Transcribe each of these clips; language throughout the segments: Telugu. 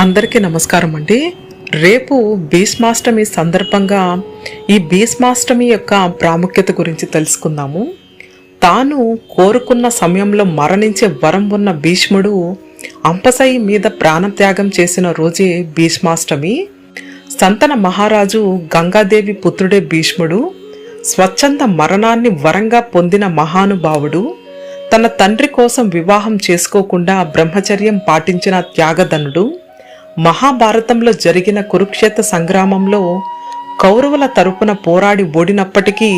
అందరికీ నమస్కారం అండి. రేపు భీష్మాష్టమి సందర్భంగా ఈ భీష్మాష్టమి యొక్క ప్రాముఖ్యత గురించి తెలుసుకుందాము. తాను కోరుకున్న సమయంలో మరణించే వరం ఉన్న భీష్ముడు అంపసై మీద ప్రాణత్యాగం చేసిన రోజే భీష్మాష్టమి. సంతన మహారాజు గంగాదేవి పుత్రుడే భీష్ముడు స్వచ్ఛంద మరణాన్ని వరంగా పొందిన మహానుభావుడు తన తండ్రి కోసం వివాహం చేసుకోకుండా బ్రహ్మచర్యం పాటించిన త్యాగధనుడు మహాభారతంలో జరిగిన కురుక్షేత్ర సంగ్రామంలో కౌరవుల తరపున పోరాడి ఓడినప్పటికీ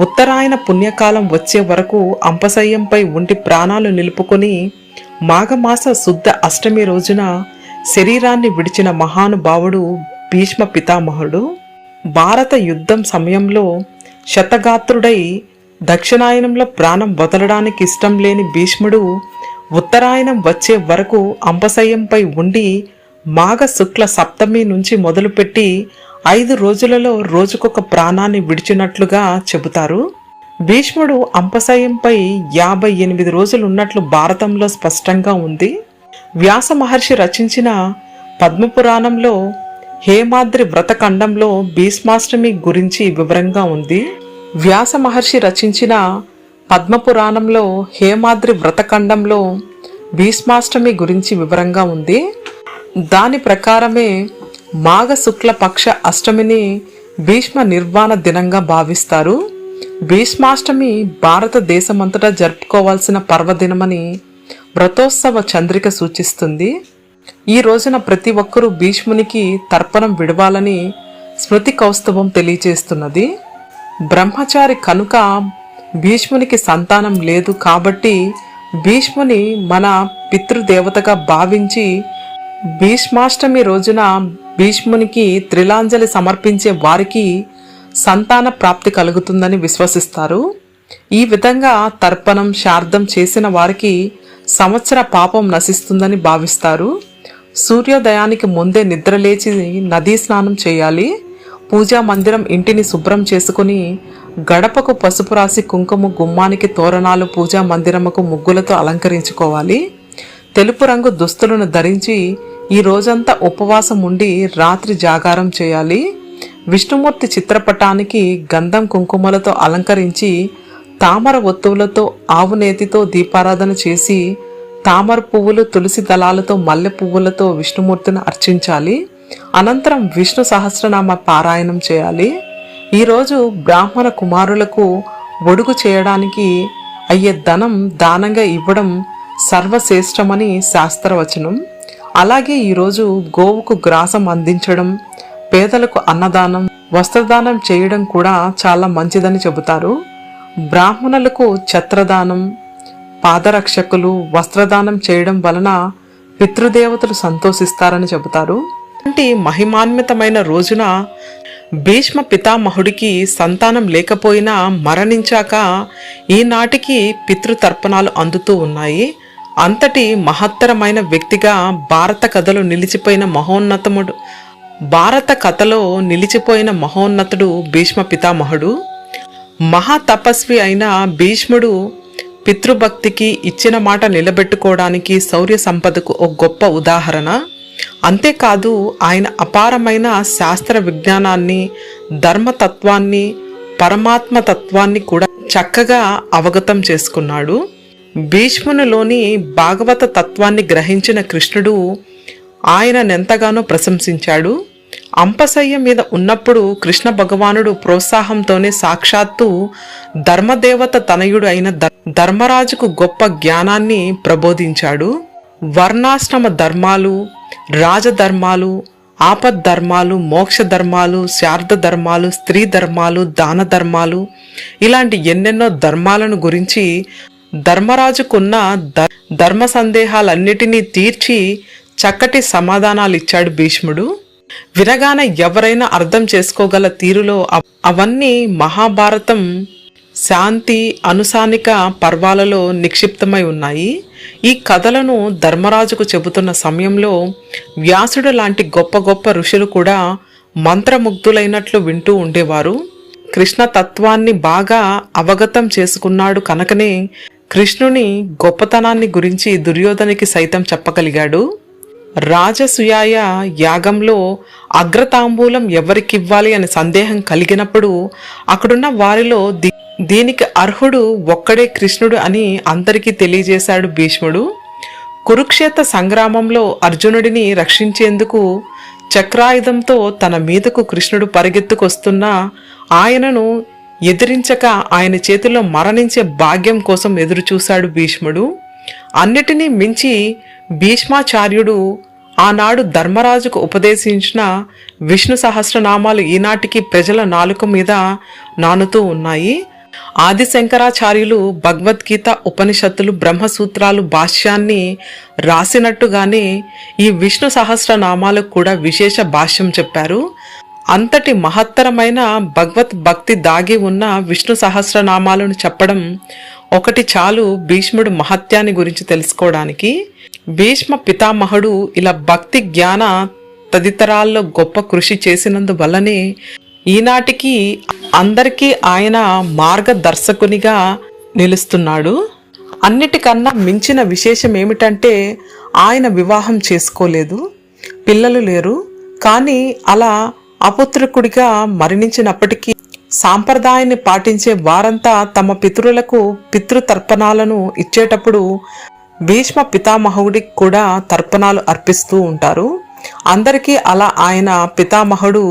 ఉత్తరాయణ పుణ్యకాలం వచ్చే వరకు అంపశయ్యంపై ఉండి ప్రాణాలు నిలుపుకొని మాఘమాస శుద్ధ అష్టమి రోజున శరీరాన్ని విడిచిన మహానుభావుడు భీష్మ పితామహుడు భారత యుద్ధం సమయంలో శతగాత్రుడై దక్షిణాయనంలో ప్రాణం వదలడానికి ఇష్టం లేని భీష్ముడు ఉత్తరాయణం వచ్చే వరకు అంపశయ్యంపై ఉండి మాఘ శుక్ల సప్తమి నుంచి మొదలుపెట్టి ఐదు రోజులలో రోజుకొక ప్రాణాన్ని విడిచినట్లుగా చెబుతారు. భీష్ముడు అంపశయంపై యాభై ఎనిమిది రోజులు ఉన్నట్లు భారతంలో స్పష్టంగా ఉంది. వ్యాస మహర్షి రచించిన పద్మపురాణంలో హేమాద్రి వ్రతఖండంలో భీష్మాష్టమి గురించి వివరంగా ఉంది. వ్యాస మహర్షి రచించిన పద్మపురాణంలో హేమాద్రి వ్రతఖండంలో భీష్మాష్టమి గురించి వివరంగా ఉంది. దాని ప్రకారమే మాఘ శుక్ల పక్ష అష్టమిని భీష్మ నిర్వాణ దినంగా భావిస్తారు. భీష్మాష్టమి భారతదేశమంతటా జరుపుకోవాల్సిన పర్వదినమని వ్రతోత్సవ చంద్రిక సూచిస్తుంది. ఈ రోజున ప్రతి ఒక్కరూ భీష్మునికి తర్పణం విడవాలని స్మృతి కౌస్తవం తెలియజేస్తున్నది బ్రహ్మచారి కనుక భీష్మునికి సంతానం లేదు కాబట్టి భీష్ముని మన పితృదేవతగా భావించి భీష్మాష్టమి రోజున భీష్మునికి త్రిలాంజలి సమర్పించే వారికి సంతాన ప్రాప్తి కలుగుతుందని విశ్వసిస్తారు. ఈ విధంగా తర్పణం శార్థం చేసిన వారికి సంవత్సర పాపం నశిస్తుందని భావిస్తారు. సూర్యోదయానికి ముందే నిద్రలేచి నదీ స్నానం చేయాలి. పూజా మందిరం ఇంటిని శుభ్రం చేసుకుని గడపకు పసుపు రాసి కుంకుమ గుమ్మానికి తోరణాలు పూజా మందిరముకు ముగ్గులతో అలంకరించుకోవాలి. తెలుపు రంగు దుస్తులను ధరించి ఈ రోజంతా ఉపవాసం ఉండి రాత్రి జాగారం చేయాలి. విష్ణుమూర్తి చిత్రపటానికి గంధం కుంకుమలతో అలంకరించి తామర ఒత్తువులతో ఆవు నేతితో దీపారాధన చేసి తామర పువ్వులు తులసి దళాలతో మల్లె పువ్వులతో విష్ణుమూర్తిని అర్చించాలి. అనంతరం విష్ణు సహస్రనామ పారాయణం చేయాలి. ఈరోజు బ్రాహ్మణ కుమారులకు ఒడుగు చేయడానికి అయ్యే ధనం దానంగా ఇవ్వడం సర్వశ్రేష్టమని శాస్త్రవచనం. అలాగే ఈరోజు గోవుకు గ్రాసం అందించడం పేదలకు అన్నదానం వస్త్రదానం చేయడం కూడా చాలా మంచిదని చెబుతారు. బ్రాహ్మణులకు ఛత్రదానం పాదరక్షకులు వస్త్రదానం చేయడం వలన పితృదేవతలు సంతోషిస్తారని చెబుతారు. అంటే మహిమాన్వితమైన రోజున భీష్మ పితామహుడికి సంతానం లేకపోయినా మరణించాక ఈనాటికి పితృతర్పణాలు అందుతూ ఉన్నాయి. అంతటి మహత్తరమైన వ్యక్తిగా భారత కథలో నిలిచిపోయిన మహోన్నతముడు. భారత కథలో నిలిచిపోయిన మహోన్నతుడు భీష్మ పితామహుడు. మహాతపస్వి అయిన భీష్ముడు పితృభక్తికి ఇచ్చిన మాట నిలబెట్టుకోవడానికి శౌర్య సంపదకు ఒక గొప్ప ఉదాహరణ. అంతేకాదు ఆయన అపారమైన శాస్త్ర విజ్ఞానాన్ని ధర్మతత్వాన్ని పరమాత్మ తత్వాన్ని కూడా చక్కగా అవగతం చేసుకున్నాడు. భీష్మునిలోని భాగవత తత్వాన్ని గ్రహించిన కృష్ణుడు ఆయననెంతగానో ప్రశంసించాడు. అంపశయ్య మీద ఉన్నప్పుడు కృష్ణ భగవానుడు ప్రోత్సాహంతోనే సాక్షాత్తు ధర్మదేవత తనయుడు అయిన ధర్మరాజుకు గొప్ప జ్ఞానాన్ని ప్రబోధించాడు. వర్ణాశ్రమ ధర్మాలు రాజధర్మాలు ఆపద్ధర్మాలు మోక్ష ధర్మాలు శార్థ ధర్మాలు స్త్రీ ధర్మాలు దాన ధర్మాలు ఇలాంటి ఎన్నెన్నో ధర్మాలను గురించి ధర్మరాజుకున్న ధర్మ సందేహాలన్నిటినీ తీర్చి చక్కటి సమాధానాలిచ్చాడు భీష్ముడు. వినగానే ఎవరైనా అర్థం చేసుకోగల తీరులో అవన్నీ మహాభారతం శాంతి అనుసానిక పర్వాలలో నిక్షిప్తమై ఉన్నాయి. ఈ కథలను ధర్మరాజుకు చెబుతున్న సమయంలో వ్యాసుడు లాంటి గొప్ప గొప్ప ఋషులు కూడా మంత్రముగ్ధులైనట్లు వింటూ ఉండేవారు. కృష్ణ తత్వాన్ని బాగా అవగతం చేసుకున్నాడు కనుకనే కృష్ణుని గొప్పతనాన్ని గురించి దుర్యోధనికి సైతం చెప్పగలిగాడు. రాజసుయాయ యాగంలో అగ్రతాంబూలం ఎవరికివ్వాలి అనే సందేహం కలిగినప్పుడు అక్కడున్న వారిలో దీనికి అర్హుడు ఒక్కడే కృష్ణుడు అని అందరికీ తెలియజేశాడు భీష్ముడు. కురుక్షేత్ర సంగ్రామంలో అర్జునుడిని రక్షించేందుకు చక్రాయుధంతో తన మీదకు కృష్ణుడు పరిగెత్తుకొస్తున్నా ఆయనను ఎదిరించక ఆయన చేతిలో మరణించే భాగ్యం కోసం ఎదురుచూశాడు భీష్ముడు. అన్నిటినీ మించి భీష్మాచార్యుడు ఆనాడు ధర్మరాజుకు ఉపదేశించిన విష్ణు సహస్రనామాలు ఈనాటికి ప్రజల నాలుక మీద నానుతూ ఉన్నాయి. ఆది శంకరాచార్యులు భగవద్గీత ఉపనిషత్తులు బ్రహ్మసూత్రాలు భాష్యాన్ని రాసినట్టుగానే ఈ విష్ణు సహస్రనామాలకు కూడా విశేష భాష్యం చెప్పారు. అంతటి మహత్తరమైన భగవత్ భక్తి దాగి ఉన్న విష్ణు సహస్రనామాలను చెప్పడం ఒకటి చాలు భీష్ముడు మహత్యాన్ని గురించి తెలుసుకోవడానికి. భీష్మ పితామహుడు ఇలా భక్తి జ్ఞాన తదితరాల్లో గొప్ప కృషి చేసినందువల్లనే ఈనాటికి అందరికీ ఆయన మార్గదర్శకునిగా నిలుస్తున్నాడు. అన్నిటికన్నా మించిన విశేషం ఏమిటంటే ఆయన వివాహం చేసుకోలేదు. పిల్లలు లేరు. కానీ అలా అపుత్రకుడిగా మరణించినప్పటికీ సాంప్రదాయాన్ని పాటించే వారంతా తమ పితరులకు పితృతర్పణాలను ఇచ్చేటప్పుడు భీష్మ పితామహుడికి కూడా తర్పణాలు అర్పిస్తూ ఉంటారు. అందరికీ అలా ఆయన పితామహుడు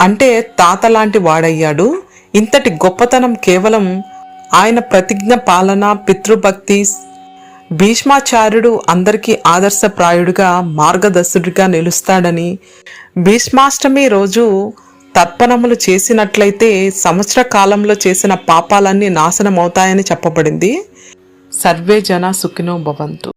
అంటే తాత లాంటి వాడయ్యాడు. ఇంతటి గొప్పతనం కేవలం ఆయన ప్రతిజ్ఞ పాలన పితృభక్తి భీష్మాచార్యుడు అందరికీ ఆదర్శప్రాయుడిగా మార్గదర్శుడిగా నిలుస్తాడని భీష్మాష్టమి రోజు తర్పణములు చేసినట్లయితే సంవత్సర కాలంలో చేసిన పాపాలన్నీ నాశనమవుతాయని చెప్పబడింది. సర్వే జన సుఖినో భవంతు.